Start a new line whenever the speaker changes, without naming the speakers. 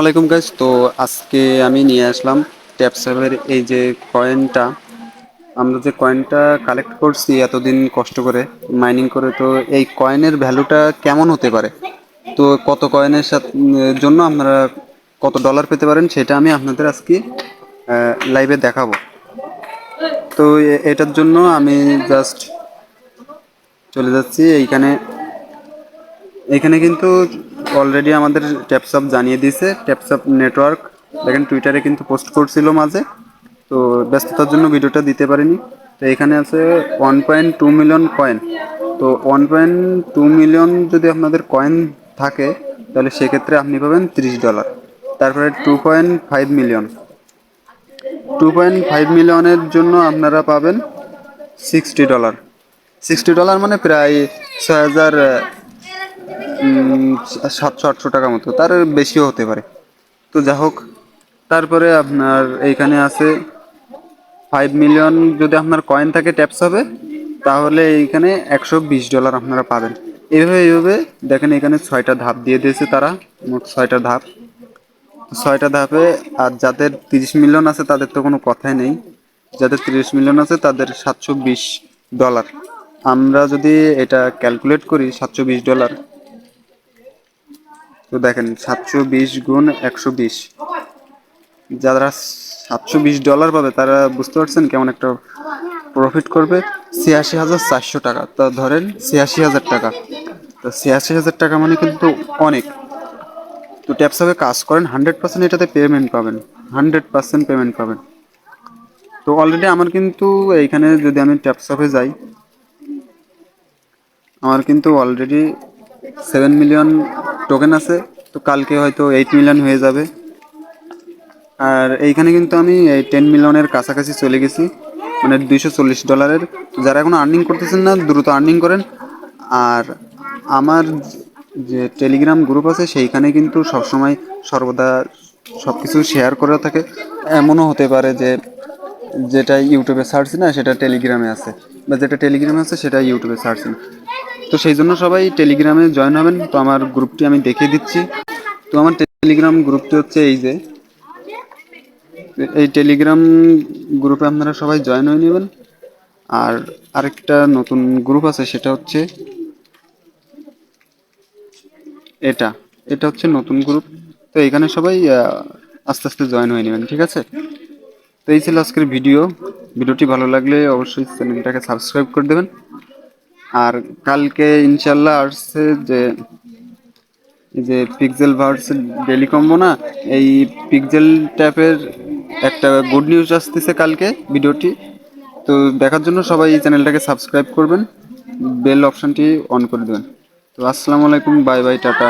আলাইকুম গাইস তো আজকে আমি নিয়ে আসলাম ট্যাপসাপের এই যে কয়েনটা আমরা যে কয়েনটা কালেক্ট করছি এতদিন কষ্ট করে মাইনিং করে, তো এই কয়েনের ভ্যালুটা কেমন হতে পারে? তো কত কয়েনের সাথে, জন্য আপনারা কত ডলার পেতে পারেন সেটা আমি আপনাদের আজকে লাইভে দেখাবো। তো এটার জন্য আমি জাস্ট চলে যাচ্ছি এইখানে। এখানে কিন্তু অলরেডি আমাদের ট্যাপসঅপ জানিয়ে দিয়েছে। ট্যাপসঅপ নেটওয়ার্ক দেখেন টুইটারে কিন্তু পোস্ট করছিল মাঝে। তো ব্যস্ততার জন্য ভিডিওটা দিতে পারিনি। তো এখানে আছে one point two million coin তো ওয়ান পয়েন্ট টু মিলিয়ন যদি আপনাদের কয়েন থাকে, তাহলে সেক্ষেত্রে আপনি পাবেন তিরিশ ডলার তারপরে two point five million two point five মিলিয়নের জন্য আপনারা পাবেন সিক্সটি ডলার সিক্সটি ডলার মানে প্রায় ছয় হাজার সাতশো, আটশো টাকা মতো। তার বেশিও হতে পারে। তো যা হোক, তারপরে আপনার এইখানে আছে ফাইভ মিলিয়ন যদি আপনার কয়েন থাকে ট্যাপস হবে, তাহলে এইখানে একশো বিশ ডলার আপনারা পাবেন। এইভাবে এইভাবে দেখেন এখানে ছয়টা ধাপ দিয়ে দিয়েছে তারা, মোট ছয়টা ধাপ। ছয়টা ধাপে, আর যাদের তিরিশ মিলিয়ন আছে, তাদের তো কোনো কথাই নেই। যাদের তিরিশ মিলিয়ন আছে, তাদের সাতশো বিশ ডলার আমরা যদি এটা ক্যালকুলেট করি, সাতশো বিশ ডলার তো দেখেন, সাতশো বিশ গুণ একশো বিশ। যারা সাতশো বিশ ডলার পাবে, তারা বুঝতে পারছেন কেমন একটা প্রফিট করবে। ছিয়াশি হাজার চারশো টাকা। তা ধরেন, ছিয়াশি হাজার টাকা। তো ছিয়াশি হাজার টাকা মানে কিন্তু অনেক। তো ট্যাপসাপে কাজ করেন, হান্ড্রেড পার্সেন্ট এটাতে পেমেন্ট পাবেন। হান্ড্রেড পার্সেন্ট পেমেন্ট পাবেন। তো অলরেডি আমার কিন্তু এইখানে যদি আমি ট্যাপসাপে যাই, আমার কিন্তু অলরেডি সেভেন মিলিয়ন টোকেন আছে, তো কালকে হয়তো এইট মিলিয়ন হয়ে যাবে। আর এইখানে কিন্তু আমি এই টেন মিলিয়নের কাছাকাছি চলে গেছি মানে দুইশো চল্লিশ ডলারের যারা এখনও আর্নিং করতেছেন না, দ্রুত আর্নিং করেন। আর আমার যে টেলিগ্রাম গ্রুপ আছে, সেইখানে কিন্তু সবসময় সর্বদা সব কিছু শেয়ার করা থাকে। এমনও হতে পারে যে যেটা ইউটিউবে সার্চ না, সেটা টেলিগ্রামে আছে। বা যেটা টেলিগ্রামে আছে, সেটা ইউটিউবে সার্চ না। তো সেই জন্য সবাই টেলিগ্রামে জয়েন হবেন। তো আমার গ্রুপটি আমি দেখিয়ে দিচ্ছি। তো আমার টেলিগ্রাম গ্রুপটি হচ্ছে এই যে। এই টেলিগ্রাম গ্রুপে আপনারা সবাই জয়েন হয়ে নেবেন। আর আরেকটা নতুন গ্রুপ আছে, সেটা হচ্ছে এটা। এটা হচ্ছে নতুন গ্রুপ তো এখানে সবাই আস্তে আস্তে জয়েন হয়ে নেবেন, ঠিক আছে? তো এই ছিল আজকের ভিডিও ভিডিওটি ভালো লাগলে অবশ্যই চ্যানেলটাকে সাবস্ক্রাইব করে দেবেন। আর কালকে ইনশাল্লাহ আসছে যে যে পিক্সেল ভার্স ডেলি কম্বো না, এই পিকজেল ট্যাপের একটা গুড নিউজ আসতেছে কালকে ভিডিওটি। তো দেখার জন্য সবাই এই চ্যানেলটাকে সাবস্ক্রাইব করবেন বেল অপশানটি অন করে দেবেন। তো আসসালামু আলাইকুম বাই বাই টাটা।